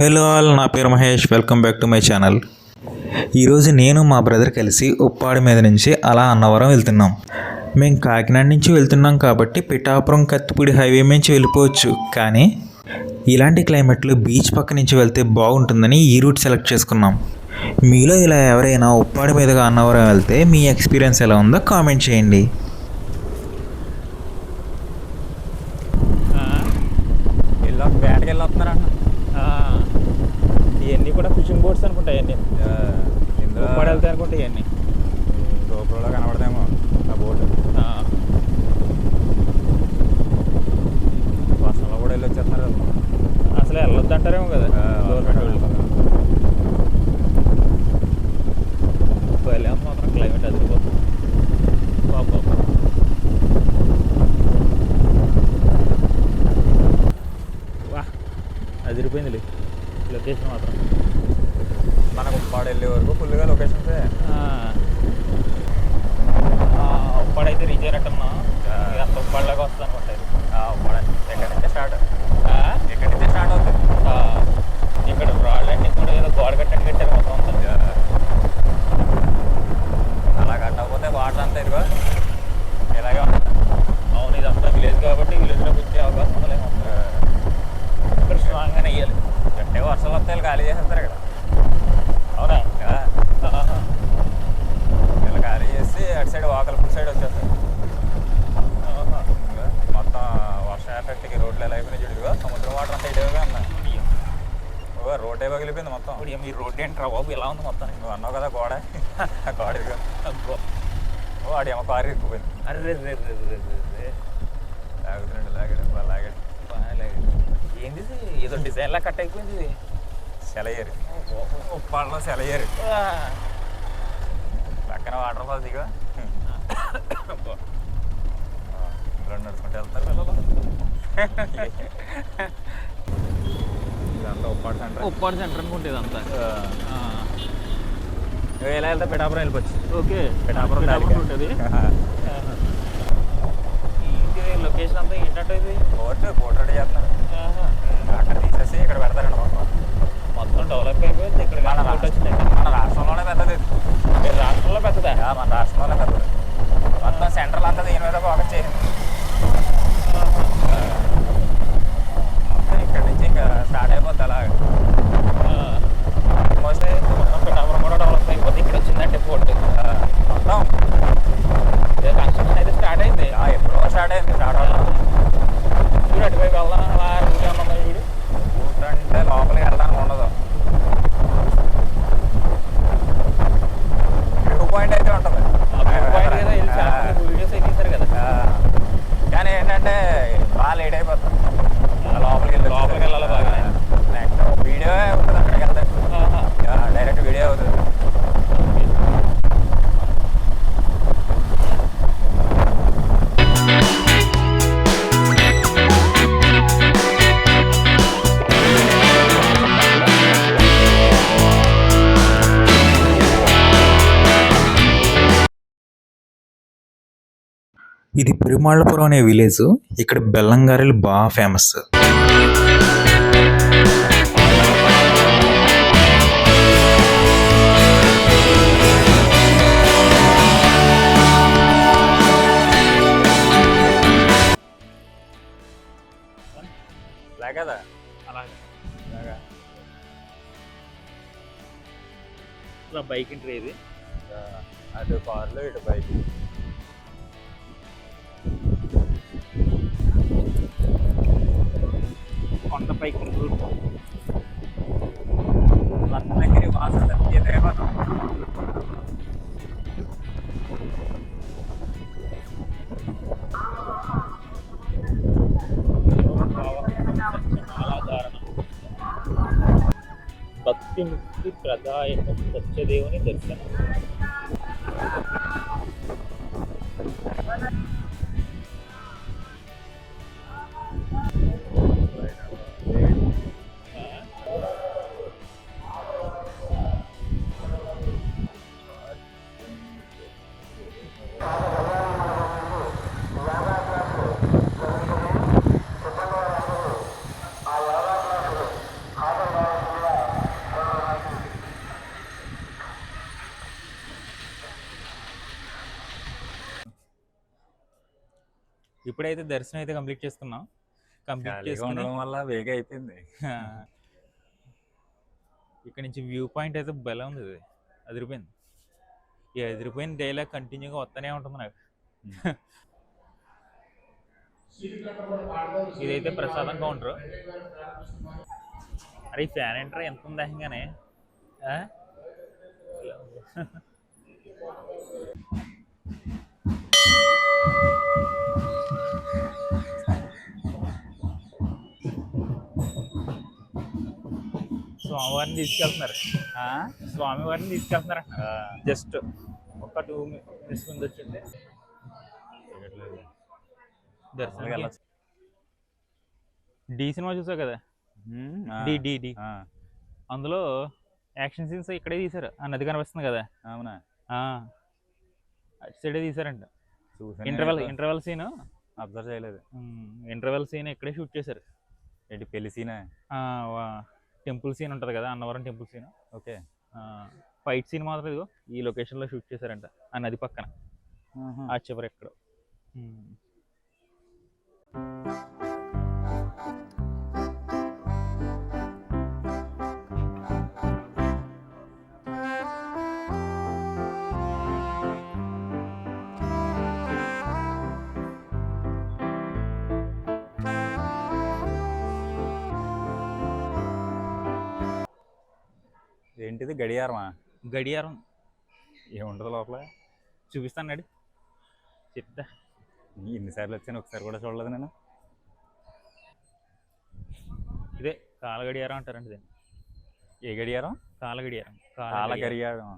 Hello all నా పేరు Mahesh. Welcome back to my channel ఈరోజు నేను మా బ్రదర్ కలిసి ఉప్పాడి మీద నుంచి అలా అన్నవరం వెళ్తున్నాం. మేము కాకినాడ నుంచి వెళ్తున్నాం కాబట్టి పిఠాపురం కత్తిపూడి హైవే నుంచి వెళ్ళిపోవచ్చు. కానీ ఇలాంటి క్లైమేట్లో బీచ్ పక్క నుంచి వెళ్తే బాగుంటుందని ఈ రూట్ సెలెక్ట్ చేసుకున్నాం. మీలో ఇలా ఎవరైనా ఉప్పాడి మీదుగా అన్నవరం వెళ్తే మీ ఎక్స్పీరియన్స్ ఎలా ఉందో కామెంట్ చేయండి. వెళ్ళి వేటకి వెళ్ళి వస్తున్నారన్న ఇవన్నీ కూడా ఫిషింగ్ బోట్స్ అనుకుంటా ఇవన్నీ. ఇందులో ఉప్పాడు వెళ్తాయి అనుకుంటా ఇవన్నీ. గోపురంలో కనబడదేమో ఆ బోట్. వర్షంలో కూడా వెళ్ళి వచ్చేస్తున్నారు. అసలు వెళ్ళొద్దు. అంటారేమో కదా వెళ్ళాము మాత్రం క్లైమేట్ అదిరిపోతుంది. పాపం. వా అదిరిపోయింది లొకేషన్ మాత్రం. మనకు ఉప్పాడు వెళ్ళే వరకు ఫుల్గా లొకేషన్సే. ఉప్పాడైతే రీచ్ అయినట్టున్నా. అంత ఉప్పాడులాగా వస్తుంది అనుకుంటా ఇది. ఉప్పాడు ఎక్కడి నుంచే స్టార్ట్? ఆ, ఎక్కడి నుంచే స్టార్ట్ అవుతుంది ఆ, ఇక్కడ రాళ్ళన్నీ కూడా ఏదో గోడ కట్టని కట్టారు మొత్తం అంతా అలా కట్టకపోతే వాటర్ అంతా ఇదిగో ఇలాగే ఉంటుంది అవును ఇదంతా విలేజ్ కాబట్టి విలేజ్లోకి వచ్చే అవకాశం ఉందలేమో ఇక్కడ స్ట్రాంగ్గానే వేయాలి అంటే వర్షాలు వస్తే ఖాళీ చేసేస్తారు ఇక్కడ అవునా ఆ, ఆహా. ఇలా ఖాళీ చేసి అటు సైడ్ వాకల్పూర్ సైడ్ వచ్చేస్తారు ఆహా. ఇంకా మొత్తం వర్షం ఎఫెక్ట్కి రోడ్లు ఎలా అయిపోయినాయి చూడుగా సముద్రం వాటర్ అంతా ఇటువగా ఉన్నాయి ఓ రోడ్ ఏ పగిలిపోయింది మొత్తం ఇప్పుడు ఏం ఈ రోడ్డు ఏంట్రా బాబు? ఇలా ఉంది మొత్తం నువ్వు అన్నావు కదా గోడ. గోడ వాడు ఏమో కారు ఇరుక్కుపోయింది. అరే రే రే రే రే రే రే. లాగుతున్నాడు లాగాడు బాగా లాగాడు బాగాలే. ఏంది? ఏదో డిజైన్ లా కట్ అయిపోయింది ఇది. సెలయేరు. ఉప్పాళ్ళలో సెలయేరు. ఆ. పక్కన వాటర్ ఫాల్స్ దిగా అబ్బో. ఇంట్లో నడుచుకుంటూ వెళ్తారు పిల్లలు. ఇదంతా ఉప్పాడు సెంటర్. ఉప్పాడు సెంటర్ అనుకుంటే ఇదంతా. ఎలా వెళ్తా పిఠాపురం వెళ్ళిపోవచ్చు. ఓకే. పిఠాపురం ఉంటుంది లొకేషన్ అంతా ఏంటంటే ఇది? బోట్ రెడీ చేస్తున్నారు. అక్కడ తీసేసి ఇక్కడ పెడతారండి మొత్తం. మొత్తం డెవలప్ అయిపోయింది. ఇక్కడ మన రాష్ట్రంలోనే పెద్దది. రాష్ట్రంలో పెద్దదా? మన రాష్ట్రంలోనే పెద్దది. మొత్తం సెంట్రల్ అంతా దీని మీద ఫోకస్ చేసింది మొత్తం ఇక్కడ నుంచి ఇంకా స్టార్ట్ అయిపోద్ది అలా ఆల్మోస్ట్ మొత్తం పిఠాపురం కూడా డెవలప్ అయిపోతుంది ఇక్కడ వచ్చిందంటే పోర్ట్ మొత్తం కన్స్ట్రక్షన్ ఇది పెరుమాళ్ళపురం అనే విలేజ్. ఇక్కడ బెల్లం గారెలు బాగా ఫేమస్. అలాగే బైక్ ఎంట్రీ ఇది. అటు కార్లు ఇటు బైక్. కొండ బైక్ రూట్ రత్నగిరి వాసన ఎదురైపోతాం చాలా దారుణం భక్తి ముక్తి ప్రదాయకం సత్యదేవుని దర్శనం ఇప్పుడైతే దర్శనం అయితే కంప్లీట్ చేసుకున్నాం. కంప్లీట్ ఉండడం వల్ల వేగ అయిపోయింది. ఇక్కడ నుంచి వ్యూ పాయింట్ అయితే బలం ఉంది ఇది. అదిరిపోయింది. ఈ అదిరిపోయిన డైలాగ్ కంటిన్యూగా వస్తూనే ఉంటుంది నాకు. ఇదైతే ప్రసాదం కౌంటర్ అరే ఫ్యాన్ ఏంట్రా? ఎంత ఉంది స్వామివారిని తీసుకెళ్తున్నారు? స్వామివారిని తీసుకెళ్తున్నారు. జస్ట్ ఒక టూ మినిట్స్ ముందు వచ్చింది. దర్శనం వెళ్ళొచ్చు. డి సినిమా చూసావు కదా? డి డి డి అందులో యాక్షన్ సీన్స్ ఇక్కడే తీశారు. ఆ నది కనిపిస్తుంది కదా? అవునా? ఆ, అటు సైడే తీశారంట. ఇంటర్వెల్ ఇంటర్వెల్ సీన్ అబ్జర్వ్ చేయలేదు. ఇంటర్వెల్ సీన్ ఇక్కడే షూట్ చేశారు. ఏంటి పెళ్ళి సీనా టెంపుల్ సీన్ ఉంటుంది కదా Annavaram temple scene. Okay. Fight scene మాత్రం ఇదిగో ఈ లొకేషన్లో షూట్ చేశారంట ఆ నది పక్కన. ఆ చివరి ఎక్కడ. ఏంటిది? గడియారమా? గడియారం. ఏముండదు లోపల. చూపిస్తాను నడి. చెప్తా. ఎన్నిసార్లు వచ్చాను ఒకసారి కూడా చూడలేదు నేను. ఇదే కాల గడియారం అంటారండి దీన్ని. ఏ గడియారం? కాల గడియారం చాలా గడియారం.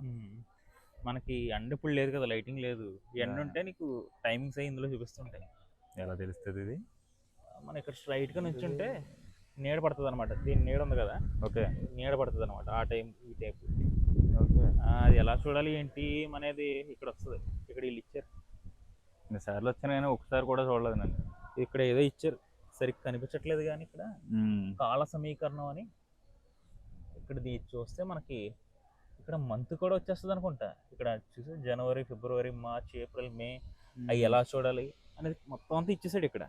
మనకి ఎండ ఇప్పుడు లేదు కదా లైటింగ్ లేదు. ఎండ. ఉంటే నీకు టైమింగ్స్ అయి ఇందులో చూపిస్తుంటాయి. ఎలా తెలుస్తుంది ఇది? మనం ఇక్కడ straight గా నుంచుంటే నీడ పడుతుంది అనమాట దీని నీడ ఉంది కదా? ఓకే. నీడ పడుతుంది అనమాట ఆ టైం ఈ టైం ఓకే. అది ఎలా చూడాలి ఏంటి అనేది ఇక్కడ వస్తుంది ఇక్కడ వీళ్ళు ఇచ్చారు. ఎన్నిసార్లు వచ్చాను ఒకసారి కూడా చూడలేదు నేను ఇక్కడ ఏదో ఇచ్చారు. సరిగ్గా కనిపించట్లేదు కానీ ఇక్కడ కాల సమీకరణం అని ఇక్కడ ఇది చూస్తే మనకి ఇక్కడ మంత్ కూడా వచ్చేస్తుంది అనుకుంటా. ఇక్కడ చూసి జనవరి ఫిబ్రవరి మార్చ్ ఏప్రిల్ మే అవి ఎలా చూడాలి అనేది మొత్తం అంతా ఇచ్చేసాడు ఇక్కడ.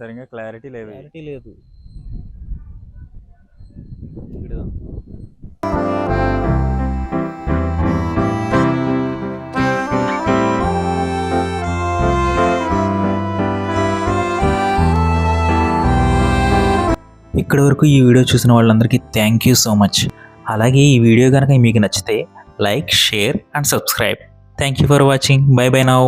సరిగ్గా క్లారిటీ లేదు. క్లారిటీ లేదు. ఇక్కడి వరకు ఈ వీడియో చూసిన వాళ్ళందరికీ థ్యాంక్ యూ సో మచ్ అలాగే ఈ వీడియో కనుక మీకు నచ్చితే like share and subscribe thank you for watching bye bye now